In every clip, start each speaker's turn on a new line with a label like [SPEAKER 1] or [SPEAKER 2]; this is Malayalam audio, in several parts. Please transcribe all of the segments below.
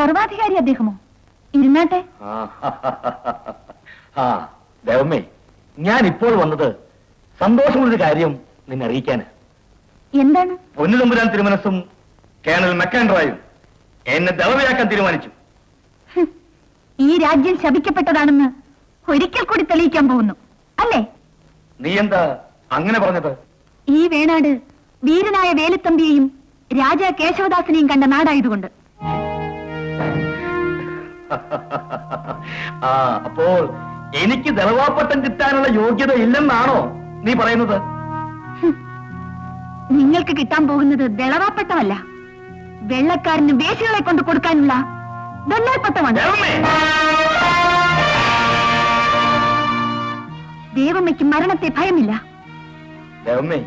[SPEAKER 1] സർവാധികാരി അദ്ദേഹമോ? ഇരുന്നാട്ടെ.
[SPEAKER 2] ആ, ദേവമ്മേ ഞാൻ ഇപ്പോൾ വന്നത് സന്തോഷമുള്ളൊരു കാര്യം നിന്നെ അറിയിക്കാന്
[SPEAKER 1] എന്താണ്
[SPEAKER 2] പൊന്നുതമ്പുരാൻ തിരുമനസും കേണൽ മെക്കാൻഡ്രായും എന്നെ ദളവയാക്കാൻ തീരുമാനിച്ചു.
[SPEAKER 1] ഈ രാജ്യം ശപിക്കപ്പെട്ടതാണെന്ന് ഒരിക്കൽ കൂടി തെളിയിക്കാൻ പോകുന്നു അല്ലേ?
[SPEAKER 2] നീ എന്താ അങ്ങനെ പറഞ്ഞത്?
[SPEAKER 1] ഈ വേണാട് വീരനായ വേലുത്തമ്പിയെയും രാജ കേശവദാസിനെയും കണ്ട നാടായതുകൊണ്ട്.
[SPEAKER 2] ആ അപ്പോൾ എനിക്ക് ദളവാപ്പട്ടം കിട്ടാനുള്ള യോഗ്യത ഇല്ലെന്നാണോ നീ പറയുന്നത്?
[SPEAKER 1] നിങ്ങൾക്ക് കിട്ടാൻ പോകുന്നത് ദളവാപ്പട്ടമല്ല വെള്ളക്കാരന് വേശികളെ കൊണ്ട് കൊടുക്കാനുള്ള ദേവമ്മയ്ക്ക് മരണത്തെ ഭയമില്ല.
[SPEAKER 2] ദേവമ്മേ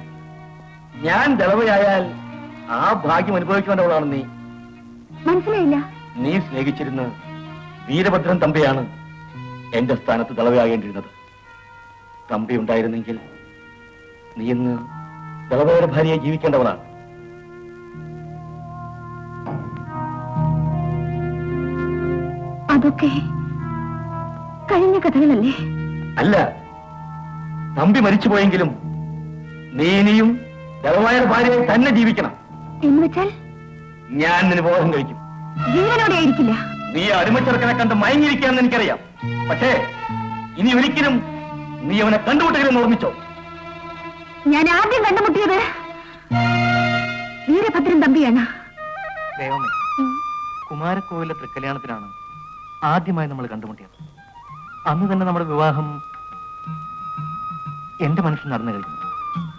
[SPEAKER 2] ഞാൻ ദളവയായാൽ ആ ഭാഗ്യം അനുഭവിക്കേണ്ടവളാണ് നീ.
[SPEAKER 1] മനസ്സിലായില്ല.
[SPEAKER 2] നീ സ്നേഹിച്ചിരുന്ന വീരഭദ്രൻ തമ്പിയാണ് എന്റെ സ്ഥാനത്ത് തളവയാകേണ്ടിരുന്നത് തമ്പി ഉണ്ടായിരുന്നെങ്കിൽ നീ ഇന്ന് ദളവയുടെ ഭാര്യയെ ജീവിക്കേണ്ടവളാണ്
[SPEAKER 1] അതൊക്കെ കഴിഞ്ഞ കഥകളല്ലേ?
[SPEAKER 2] അല്ല തമ്പി മരിച്ചുപോയെങ്കിലും നീ ഇനിയും ദളവായുടെ ഭാര്യയെ തന്നെ ജീവിക്കണം.
[SPEAKER 1] എന്ന് വെച്ചാൽ?
[SPEAKER 2] ഞാൻ നിന് ബോധം കഴിക്കും.
[SPEAKER 1] ജീവനോടെ ആയിരിക്കില്ല
[SPEAKER 2] നീ അടിമച്ചെറുക്കനെ കണ്ട് മയങ്ങിയിരിക്കാന്ന് എനിക്കറിയാം. പക്ഷേ ഇനി ഒരിക്കലും നീ അവനെ കണ്ടുമുട്ടുകയെന്ന് ഓർമ്മിച്ചോ?
[SPEAKER 1] ഞാൻ ആദ്യം കണ്ടുമുട്ടിയത് വീരഭദ്രൻ തമ്പിയാണ്.
[SPEAKER 3] ദൈവമേ കുമാരക്കോവിലെ തൃക്കല്യാണത്തിനാണ് ആദ്യമായി നമ്മൾ കണ്ടുമുട്ടിയത്. അന്ന് തന്നെ നമ്മുടെ വിവാഹം എന്റെ മനസ്സിൽ നടന്നു കഴിഞ്ഞു.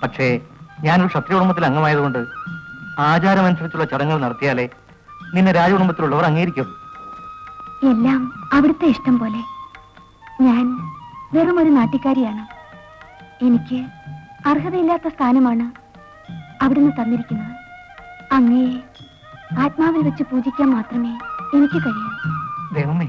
[SPEAKER 3] പക്ഷേ ഞാനൊരു ക്ഷത്രിയ കുടുംബത്തിൽ അംഗമായതുകൊണ്ട് ആചാരമനുസരിച്ചുള്ള ചടങ്ങുകൾ നടത്തിയാലേ നിന്നെ രാജകുടുംബത്തിലുള്ളവർ അംഗീകരിക്കും
[SPEAKER 1] എല്ലാം അവിടുത്തെ ഇഷ്ടം പോലെ. ഞാൻ വെറും ഒരു നാട്ടിക്കാരിയാണ് എനിക്ക് അർഹതയില്ലാത്ത സ്ഥാനമാണ് അവിടുന്ന് തന്നിരിക്കുന്നത്. അങ്ങയെ ആത്മാവിൽ വെച്ച് പൂജിക്കാൻ മാത്രമേ എനിക്ക് കഴിയൂ.
[SPEAKER 3] ദൈവമേ.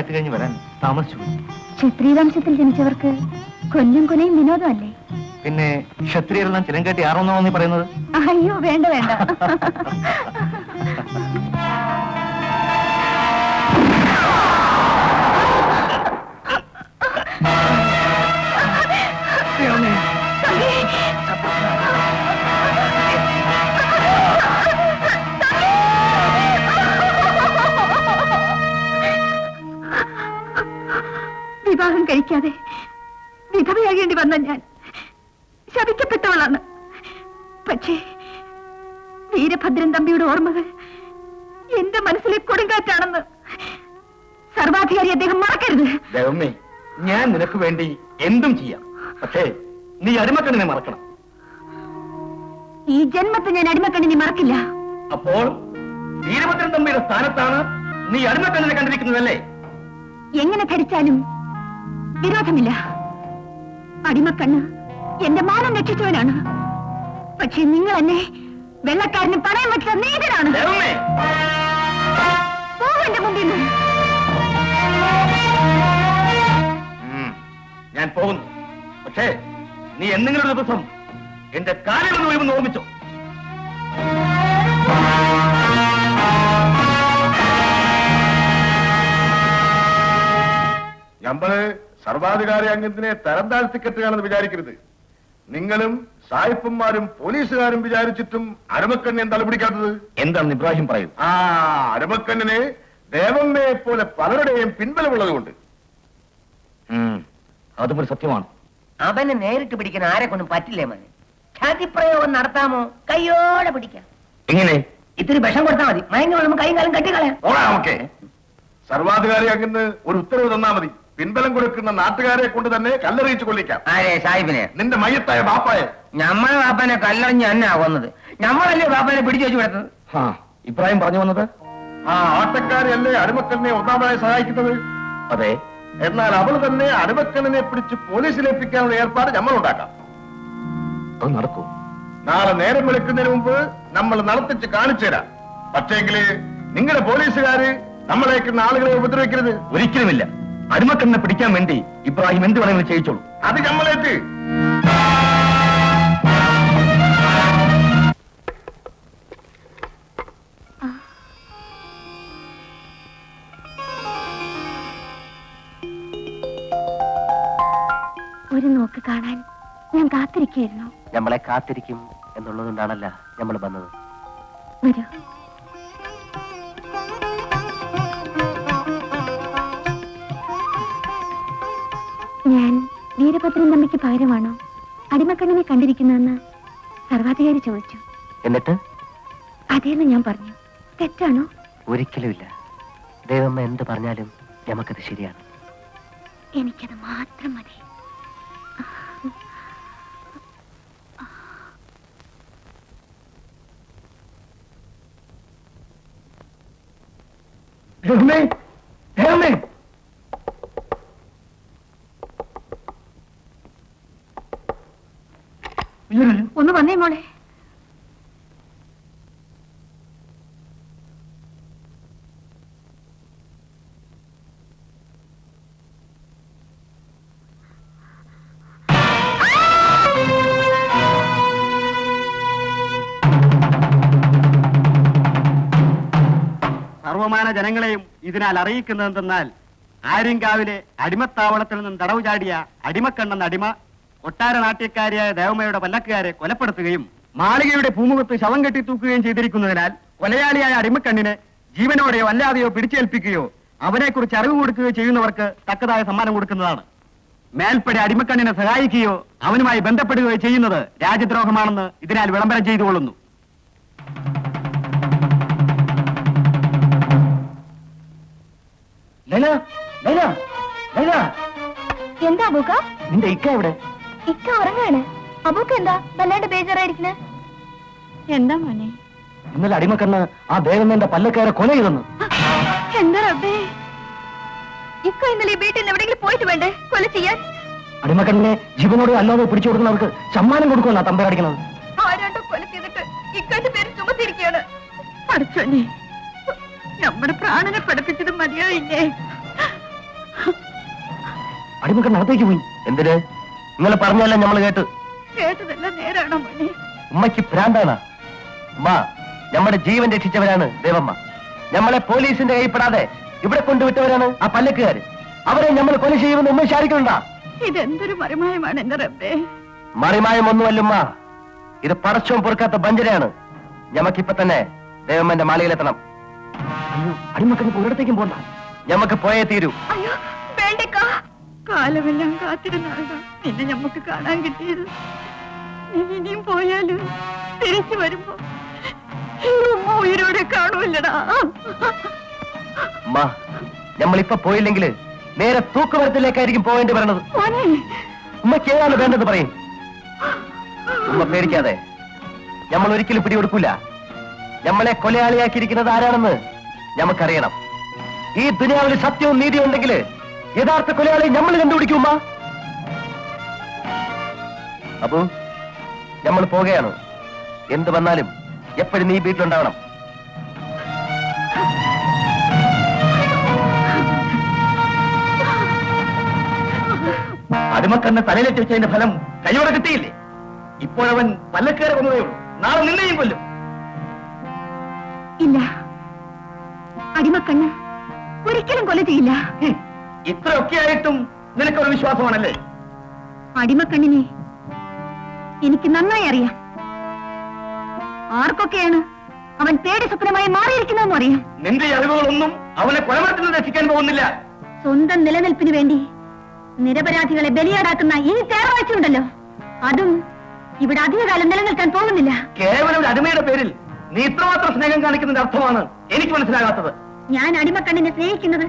[SPEAKER 3] നായാട്ട് കഴിഞ്ഞ് വരാൻ താമസിച്ചു. പോയി.
[SPEAKER 1] ജനിച്ചവർക്ക് കൊല്ലും കൊലയും വിനോദമല്ലേ?
[SPEAKER 3] പിന്നെ ക്ഷത്രിയരെല്ലാം ചിലങ്കേട്ടി ആറോന്നോ നീ പറയുന്നത്?
[SPEAKER 1] അയ്യോ വേണ്ട വേണ്ട. വന്ന ഞാൻ ശപിക്കപ്പെട്ടവളാണ്. പക്ഷേ വീരഭദ്രൻ തമ്പിയുടെ ഓർമ്മകൾ എന്റെ മനസ്സിലെ കൊടുങ്കാറ്റാണെന്ന് സർവാധികാരി അദ്ദേഹം മറക്കരുത്.
[SPEAKER 2] ദൈവമേ ഞാൻ നിനക്ക് വേണ്ടി എന്തും ചെയ്യാം. പക്ഷേ നീ അടിമക്കണ്ണിനെ മറക്കണം.
[SPEAKER 1] ഈ ജന്മത്തെ ഞാൻ അടിമക്കണ്ണിനെ മറക്കില്ല.
[SPEAKER 2] അപ്പോൾ വീരഭദ്രൻ തമ്പിയുടെ സ്ഥാനത്താണ് നീ അടിമക്കണ്ണിനെ കണ്ടിരിക്കുന്നതല്ലേ?
[SPEAKER 1] എങ്ങനെ ധരിച്ചാലും വിരോധമില്ല. അടിമക്കണ്ണ് എന്റെ മാനം രക്ഷിച്ചവനാണ്. പക്ഷെ നിങ്ങൾ എന്നെ വെള്ളക്കാരന് പറയാൻ പറ്റുന്ന നീതനാണ് എന്റെ മുമ്പിൽ നിന്ന്.
[SPEAKER 2] ഞാൻ പോകുന്നു. പക്ഷേ നീ എന്തെങ്കിലും ഒരു ദിവസം എന്റെ കാലിൽ നിന്ന് വീഴുമെന്ന് ഓർമ്മിച്ചോ?
[SPEAKER 4] ഞമ്മൾ സർവാധികാരി അംഗത്തിനെ തരം താഴ്ത്തിക്കെട്ടുകയാണെന്ന് വിചാരിക്കരുത്. നിങ്ങളും സായിപ്പന്മാരും പോലീസുകാരും വിചാരിച്ചിട്ടും അരമക്കണ്ണൻ തലപിടിക്കാത്തത്
[SPEAKER 2] എന്താണ് ഇബ്രാഹിം പറയുന്നത്?
[SPEAKER 4] ആ അരമക്കണ്ണിന് ദേവമ്മയെ പോലെ പലരുടെയും പിൻബലമുള്ളതുകൊണ്ട്.
[SPEAKER 2] അതും ഒരു സത്യമാണ്.
[SPEAKER 5] അവനെ നേരിട്ട് പിടിക്കാൻ ആരെ കൊണ്ടും പറ്റില്ലേ മോനെ? ഛാതിപ്രയോഗം നടത്താമോ? കയ്യോടെ പിടിക്കാം.
[SPEAKER 2] എങ്ങനെ?
[SPEAKER 5] ഇത്തിരി വിഷം കൊടുത്താൽ മതി. മയങ്ങി വീഴുമ്പോ കൈയും കാലം കെട്ടിക്കളയാം.
[SPEAKER 4] സർവാധികാരി അങ്ങനെ ഒരു ഉത്തരവ് തന്നാ മതി. പിൻബലം കൊടുക്കുന്ന നാട്ടുകാരെ കൊണ്ട് തന്നെ കല്ലെറിയിച്ചു കൊള്ളിക്കാം
[SPEAKER 5] ആരെ സാഹിബിനെ?
[SPEAKER 4] നിന്റെ മയ്യത്തായ ബാപ്പായെ.
[SPEAKER 5] ഞമ്മളെ ബാപ്പനെ കല്ലെറിഞ്ഞ് തന്നെയാ കൊന്നത് നമ്മളല്ലേ ബാപ്പനെ പിടിച്ചു വെച്ച് വിടുന്നത്
[SPEAKER 6] ആ ഇബ്രാഹിം പറഞ്ഞു വന്നത്?
[SPEAKER 4] ആ ആട്ടക്കാരെയല്ലേ അടിമക്കലിനെ ഒന്നാമതായി സഹായിക്കുന്നത്?
[SPEAKER 6] അതെ.
[SPEAKER 4] എന്നാൽ അവൾ തന്നെ അടിമക്കലിനെ പിടിച്ച് പോലീസിലേൽപ്പിക്കാനുള്ള ഏർപ്പാട് നമ്മൾ ഉണ്ടാക്കാം.
[SPEAKER 6] അത് നടക്കൂ.
[SPEAKER 4] നാളെ നേരം വിളിക്കുന്നതിന് മുമ്പ് നമ്മൾ നടത്തിച്ച് കാണിച്ചു തരാം. പക്ഷേങ്കിൽ നിങ്ങളുടെ പോലീസുകാര് നമ്മളേക്കുന്ന ആളുകളെ ഉപദ്രവിക്കരുത്.
[SPEAKER 6] ഒരിക്കലുമില്ല. അടിമക്കണ്ണെ പിടിക്കാൻ വേണ്ടി ഇബ്രാഹിം എന്ത് വേണമെങ്കിലും ചെയ്യിച്ചോളൂ.
[SPEAKER 4] അത് നമ്മളേറ്റ്
[SPEAKER 1] ഒരു നോക്ക് കാണാൻ ഞാൻ കാത്തിരിക്കുന്നു
[SPEAKER 5] നമ്മളെ കാത്തിരിക്കും എന്നുള്ളതുകൊണ്ടാണല്ലോ നമ്മൾ വന്നത്.
[SPEAKER 1] വരൂ. ഞാൻ വീരഭദ്രൻ തമ്പിക്ക് പകരമാണോ അടിമക്കണ്ണിനെ കണ്ടിരിക്കുന്നതെന്ന് സർവാധികാരി ചോദിച്ചു.
[SPEAKER 5] എന്നിട്ട്?
[SPEAKER 1] അതേന്ന് ഞാൻ പറഞ്ഞു. തെറ്റാണോ?
[SPEAKER 5] ഒരിക്കലുമില്ല. ദൈവമ്മ എന്ത് പറഞ്ഞാലും നമുക്കത് ശരിയാണ്.
[SPEAKER 1] എനിക്കത് മാത്രം മതി.
[SPEAKER 6] ദൈവമേ, ദൈവമേ. ഉയ്യൊരു,
[SPEAKER 1] ഒന്ന് വന്നേ മോളെ.
[SPEAKER 7] സർവമാന ജനങ്ങളെയും ഇതിനാൽ അറിയിക്കുന്നതെന്തെന്നാൽ ആര്യങ്കാവിലെ അടിമത്താവളത്തിൽ നിന്നും തടവ് ചാടിയ അടിമക്കണ്ണെന്ന അടിമ കൊട്ടാര നാട്യക്കാരിയായ ദേവമയുടെ പല്ലക്കുകാരെ കൊലപ്പെടുത്തുകയും മാളികയുടെ പൂമുഖത്ത് ശവം കെട്ടി തൂക്കുകയും ചെയ്തിരിക്കുന്നതിനാൽ കൊലയാളിയായ അടിമക്കണ്ണിനെ ജീവനോടെയോ അല്ലാതെയോ പിടിച്ചേൽപ്പിക്കുകയോ അവനെക്കുറിച്ച് അറിവ് കൊടുക്കുകയോ ചെയ്യുന്നവർക്ക് തക്കതായ സമ്മാനം കൊടുക്കുന്നതാണ്. മേൽപ്പടി അടിമക്കണ്ണിനെ സഹായിക്കുകയോ അവനുമായി ബന്ധപ്പെടുകയോ ചെയ്യുന്നത് രാജ്യദ്രോഹമാണെന്ന് ഇതിനാൽ വിളംബരം ചെയ്തുകൊള്ളുന്നു.
[SPEAKER 1] എന്താ ബുക്ക
[SPEAKER 6] നിന്റെ ഇക്ക എവിടെ?
[SPEAKER 1] ഇക്ക ഉറങ്ങാണ്? അമ്മയ്ക്ക് എന്താ? വല്ലാണ്ട് ബേജറായിരിക്കുന്നത് എന്താ മോനെ?
[SPEAKER 6] ഇന്നലെ അടിമക്കണ്ണ് ആ ദേവമ്മന്റെ പല്ലക്കാരെ കൊല ചെയ്തെന്ന്.
[SPEAKER 1] എന്താ റബ്ബേ? ഇക്ക ഇന്നലെ വീട്ടിൽ നിന്ന് എവിടെയെങ്കിലും പോയിട്ട് വേണ്ടേ? കൊല ചെയ്യാൻ?
[SPEAKER 6] അടിമക്കണ്ണിനെ ജീവനോട് അല്ലാതെ പിടിച്ചു കൊടുക്കുന്നവർക്ക് സമ്മാനം കൊടുക്കുമെന്നാ തമ്പരടിക്കുന്നത്
[SPEAKER 1] ആരാണ്ടോ കൊല ചെയ്തിട്ട് ഇക്കാന്റെ പേര് ചുമത്തിയിരിക്കുകയാണ്. പഠിച്ചോനെ നമ്മുടെ പ്രാണനെ പഠിപ്പിച്ചത് മതിയായില്ലേ?
[SPEAKER 6] അടിമക്കണ്ണ് അകത്തേക്ക് പോയി. എന്തിന്? നിങ്ങൾ പറഞ്ഞല്ല നമ്മൾ കേട്ട്?
[SPEAKER 1] കേട്ടതെല്ലാം നേരാണോ മോനെ
[SPEAKER 6] ഉമ്മയ്ക്ക് ഭ്രാന്താണ്. ഉമ്മ നമ്മുടെ ജീവൻ രക്ഷിച്ചവരാണ് ദേവമ്മ. നമ്മളെ പോലീസിന്റെ കൈപ്പെടാതെ ഇവിടെ കൊണ്ടുവിട്ടവരാണ് ആ പല്ലക്കുകാര്. അവരെ നമ്മൾ കൊല ചെയ്യുമെന്ന് ഉമ്മ ശാരിക്കണ്ട
[SPEAKER 1] ഇതെന്തൊരു മറിമായമാണ് എന്റെ റബ്ബേ.
[SPEAKER 6] മറിമായം ഒന്നുമല്ലുമ്മ ഇത് പടച്ചവും പൊറുക്കാത്ത ബഞ്ചരയാണ്. ഞമ്മക്കിപ്പൊ തന്നെ ദേവമ്മന്റെ മാളിയിലെത്തണം. അയ്യോ അടിമക്കന് ഒരിടത്തേക്കും പോണ്ട. ഞമ്മക്ക് പോയേ തീരൂ.
[SPEAKER 1] അയ്യോ കാലമെല്ലാം കാത്തിരുന്നാണ് നിന്നെ ഞമ്മക്ക് കാണാൻ കിട്ടിയത്. നീ ഇനിയും പോയാലും തിരിച്ചു വരുമ്പോ ഉമ്മ ഉയരോടെ കാണൂല്ലടാ
[SPEAKER 6] നമ്മളിപ്പൊ പോയില്ലെങ്കിൽ നേരെ തൂക്കുമരത്തിലേക്കായിരിക്കും പോകേണ്ടി വരണത്. ഉമ്മക്ക് ഏതാണ് വേണ്ടത് പറയും. ഉമ്മ പേടിക്കാതെ നമ്മൾ ഒരിക്കലും പിടികൊടുക്കൂല. നമ്മളെ കൊലയാളിയാക്കിയിരിക്കുന്നത് ആരാണെന്ന് നമുക്കറിയണം. ഈ ദുനിയാവിൽ സത്യവും നീതിയും ഉണ്ടെങ്കിൽ യഥാർത്ഥ കൊലയാളി നമ്മൾ കണ്ടുപിടിക്കും അപ്പു നമ്മൾ പോകുകയാണ് എന്ത് വന്നാലും എപ്പോഴും നീ വീട്ടിലുണ്ടാവണം. അടിമക്കന്നെ തലയിലേക്ക് വെച്ചതിന്റെ ഫലം കൈയോടെ കിട്ടിയില്ലേ? ഇപ്പോഴവൻ പല്ലക്കേറെ കൊന്നതേ ഉള്ളൂ. നാളെ നിന്നെയും കൊല്ലും.
[SPEAKER 1] ഇല്ല. അടിമക്കണ്ണ് ഒരിക്കലും കൊല ചെയ്യില്ല.
[SPEAKER 6] ഇത്രയൊക്കെ ആയിട്ടും നിനക്കൊരു വിശ്വാസമാണല്ലേ?
[SPEAKER 1] അടിമക്കണ്ണിനെ എനിക്ക് നന്നായി അറിയാം. ആർക്കൊക്കെയാണ് അവൻ പേടി സ്വപ്നമായി മാറിയിരിക്കുന്നതെന്ന് അറിയാം.
[SPEAKER 6] നിന്റെ അറിവുകളൊന്നും അവനെ നിന്ന് രക്ഷിക്കാൻ പോകുന്നില്ല.
[SPEAKER 1] സ്വന്തം നിലനിൽപ്പിന് വേണ്ടി നിരപരാധികളെ ബലിയാടാക്കുന്ന ഈ തേർവാഴ്ചയുണ്ടല്ലോ. അതും ഇവിടെ അധികകാലം നിലനിൽക്കാൻ പോകുന്നില്ല.
[SPEAKER 6] കേവലം ഒരു അടിമയുടെ പേരിൽ നീ ഇത്രമാത്രം സ്നേഹം കാണിക്കുന്നതിന്റെ അർത്ഥമാണ് എനിക്ക് മനസ്സിലാകാത്തത്.
[SPEAKER 1] ഞാൻ അടിമക്കണ്ണിനെ സ്നേഹിക്കുന്നത്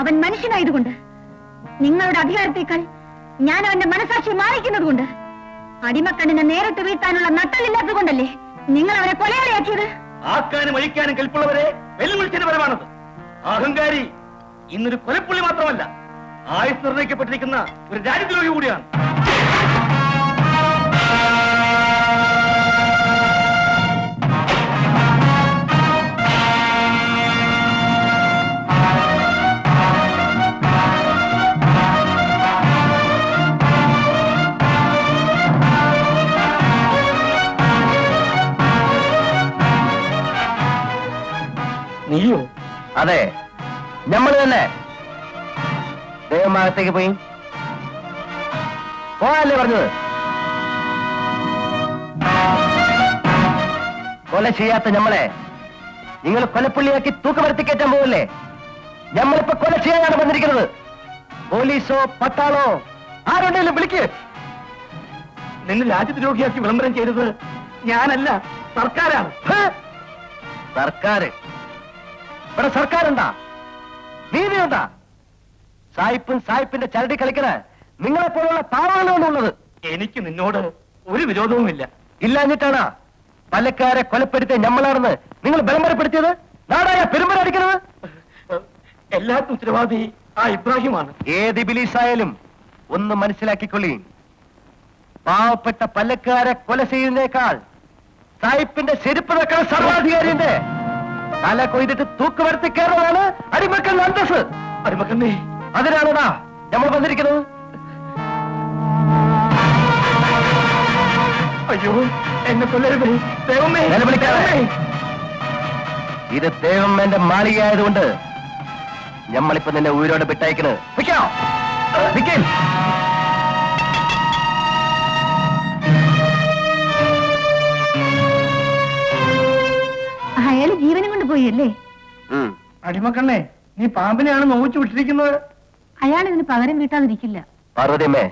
[SPEAKER 1] അവൻ മനുഷ്യനായതുകൊണ്ട്. നിങ്ങളുടെ അധികാരത്തേക്കാൾ ഞാൻ അവന്റെ മനസാക്ഷി മാറിക്കുന്നത് കൊണ്ട് അടിമക്കണ്ണിനെ നേരിട്ട് വീഴ്ത്താനുള്ള നട്ടലില്ലാത്തത് കൊണ്ടല്ലേ നിങ്ങൾ അവനെ കൊലയാളിയാക്കിയത്?
[SPEAKER 2] ആക്കാനും അഴിക്കാനും കെൽപ്പുള്ളവരെ വെല്ലുവിളിച്ചതിന് പരമാണത് അഹങ്കാരി ഇന്നൊരു കൊലപ്പുള്ളി മാത്രമല്ല ആയുസ് നിർണയിക്കപ്പെട്ടിരിക്കുന്ന ഒരു രാജ്യദ്രോഹി കൂടിയാണ്. നീയോ?
[SPEAKER 6] അതെ. നമ്മൾ തന്നെ. ദൈവമാകത്തേക്ക് പോയി. പോകാല്ലേ പറഞ്ഞത്? കൊല ചെയ്യാത്ത നമ്മളെ നിങ്ങൾ കൊലപ്പുള്ളിയാക്കി തൂക്കമരത്തി കയറ്റാൻ പോകല്ലേ ഞമ്മളിപ്പോ കൊല ചെയ്യാനാണ് വന്നിരിക്കുന്നത്. പോലീസോ പട്ടാളോ ആരുണ്ടെങ്കിലും വിളിക്ക്.
[SPEAKER 2] നിന്നെ രാജ്യദ്രോഹിയാക്കി വിളംബരം ചെയ്തത് ഞാനല്ല സർക്കാരാണ്.
[SPEAKER 6] ഹ്! ഇവിടെ സർക്കാരുണ്ടാ. നീതിയുണ്ടാ. സായിപ്പും സായിപ്പിന്റെ ചരടി കളിക്കണ നിങ്ങളെ പോലുള്ള താറാളുകളുള്ളത്
[SPEAKER 2] എനിക്ക് നിന്നോട് ഒരു വിരോധവും ഇല്ല
[SPEAKER 6] ഇല്ലാഞ്ഞിട്ടാണ്? പല്ലക്കാരെ കൊലപ്പെടുത്തിയ ഞമ്മളാണെന്ന് നിങ്ങൾ ബലംബരപ്പെടുത്തിയത് നാടായ പെരുമ്പര അടിക്കണത്?
[SPEAKER 2] എല്ലാത്തും ഉത്തരവാദി ആ ഇബ്രാഹിമാണ്.
[SPEAKER 6] ഏത് ബിലീസായാലും ഒന്ന് മനസ്സിലാക്കിക്കൊള്ളി. പാവപ്പെട്ട പല്ലക്കാരെ കൊല ചെയ്യുന്നേക്കാൾ സായിപ്പിന്റെ ചെരുപ്പ് വെക്കണ സർവാധികാരിന്റെ തല കൊയ്തിട്ട് തൂക്ക് വരുത്തി കയറുന്നതാണ് അടിമക്കളുടെ അന്തസ്.
[SPEAKER 2] അടിമക്കണ്ണേ
[SPEAKER 6] അതിനാണോടാ നമ്മൾ വന്നിരിക്കുന്നത്?
[SPEAKER 2] അയ്യോ എന്നെ കൊല്ലരുതേ. ദൈവമേ
[SPEAKER 6] നിലവിളിക്കാതെ. ഇത് ദേവമ്മന്റെ മാളിക ആയതുകൊണ്ട് ഞമ്മളിപ്പോ നിന്നെ ഊരോട് വിട്ടയക്കണ്. വിൽക്കാം. വിക്കേ
[SPEAKER 2] അടിമക്കണ്ണേ നീ പാമ്പിനെയാണ് നോവിച്ചു വിട്ടിരിക്കുന്നത്.
[SPEAKER 1] അയാൾ ഇതിന് പകരം വീട്ടാതിരിക്കില്ല.
[SPEAKER 6] പാർവതിയമ്മേ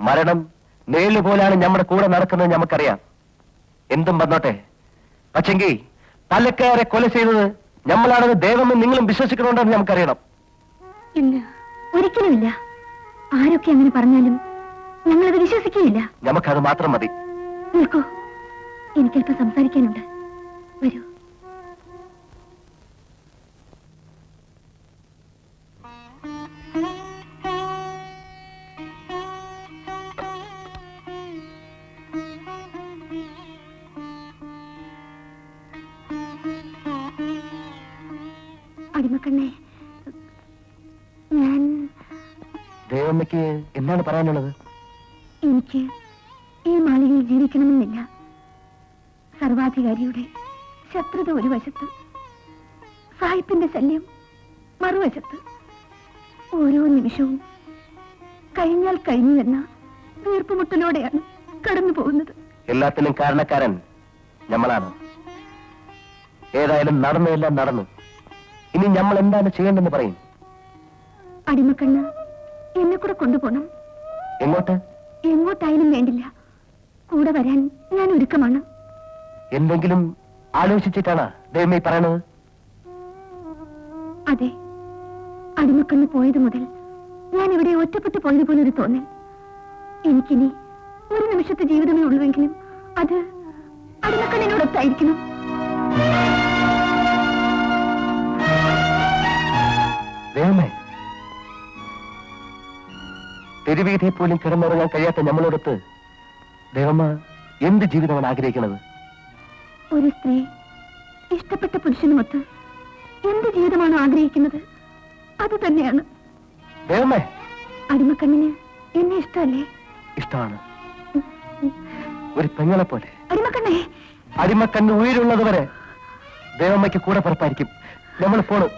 [SPEAKER 6] മരണം നേളു പോലാണ് നമ്മുടെ കൂടെ നടക്കുന്നത് നമുക്കറിയാം എന്തും വന്നോട്ടെ. പക്ഷെങ്കിൽ പലക്കാരെ കൊല ചെയ്തത് നമ്മളാണെന്ന് ദൈവമെന്ന് നിങ്ങളും വിശ്വസിക്കണമെന്ന് നമുക്കറിയണം
[SPEAKER 1] ഇല്ല ഒരിക്കലുമില്ല. ആരൊക്കെ അങ്ങനെ പറഞ്ഞാലും ഞങ്ങളത് വിശ്വസിക്കുകയില്ല.
[SPEAKER 6] നമുക്കത് മാത്രം മതി.
[SPEAKER 1] നിൽക്കൂ. എനിക്കല്പം സംസാരിക്കാനുണ്ട്. വരൂ. ഞാൻ
[SPEAKER 6] ദേവമ്മയ്ക്ക് എന്താണ് പറയാനുള്ളത്?
[SPEAKER 1] എനിക്ക് ഈ മാളികയിൽ ജീവിക്കണമെന്നില്ല. സർവാധികാരിയുടെ ശത്രുത ഒരു വശത്ത് സായിപ്പിന്റെ ശല്യം മറുവശത്ത്. ഓരോ നിമിഷവും കഴിഞ്ഞാൽ കഴിഞ്ഞു എന്ന വീർപ്പുമുട്ടലോടെയാണ് കടന്നു പോകുന്നത്.
[SPEAKER 6] എല്ലാത്തിനും കാരണക്കാരൻ നമ്മളാണ് ഏതായാലും നടന്നതെല്ലാം നടന്നു. ഇനി നമ്മൾ എന്താണ് ചെയ്യേണ്ടെന്ന് പറയും.
[SPEAKER 1] അടിമക്കണ്ണ് എന്നെ കൂടെ കൊണ്ടുപോകണം
[SPEAKER 6] എങ്ങോട്ട്?
[SPEAKER 1] എങ്ങോട്ടായാലും വേണ്ടില്ല. കൂടെ വരാൻ ഞാൻ ഒരുക്കമാണ്.
[SPEAKER 6] എന്തെങ്കിലും ആലോചിച്ചിട്ടാണ് ദൈവമേ പറയണത്?
[SPEAKER 1] അതെ അടിമക്കണ്ണ് പോയത് മുതൽ ഞാൻ ഇവിടെ ഒറ്റപ്പെട്ടു പോയതുപോലെ ഒരു തോന്നൽ. എനിക്കിനി ഒരു നിമിഷത്തെ ജീവിതമേ ഉള്ളുവെങ്കിലും അത് അടിമക്കണ്ണിനോടൊത്തായിരിക്കണം.
[SPEAKER 6] തെരുവീതിയിൽ പോലും കിടന്നുറങ്ങാൻ കഴിയാത്ത നമ്മളോടൊത്ത് ദേവമ്മ എന്ത് ജീവിതമാണ് ആഗ്രഹിക്കുന്നത്
[SPEAKER 1] ഒരു സ്ത്രീ ഇഷ്ടപ്പെട്ട പുരുഷനുമൊത്ത് എന്ത് ജീവിതമാണ് ആഗ്രഹിക്കുന്നത്? അത് തന്നെയാണ്. അടിമക്കണ്ണിന് എന്നെ ഇഷ്ടമല്ലേ?
[SPEAKER 6] ഇഷ്ടമാണ്. ഒരു പെങ്ങളെ പോലെ.
[SPEAKER 1] അടിമക്കണ്ണേ.
[SPEAKER 6] അടിമക്കണ്ണ് ഉയരുള്ളത് വരെ ദേവമ്മയ്ക്ക് കൂടെ പുറത്തായിരിക്കും. നമ്മൾ പോണു.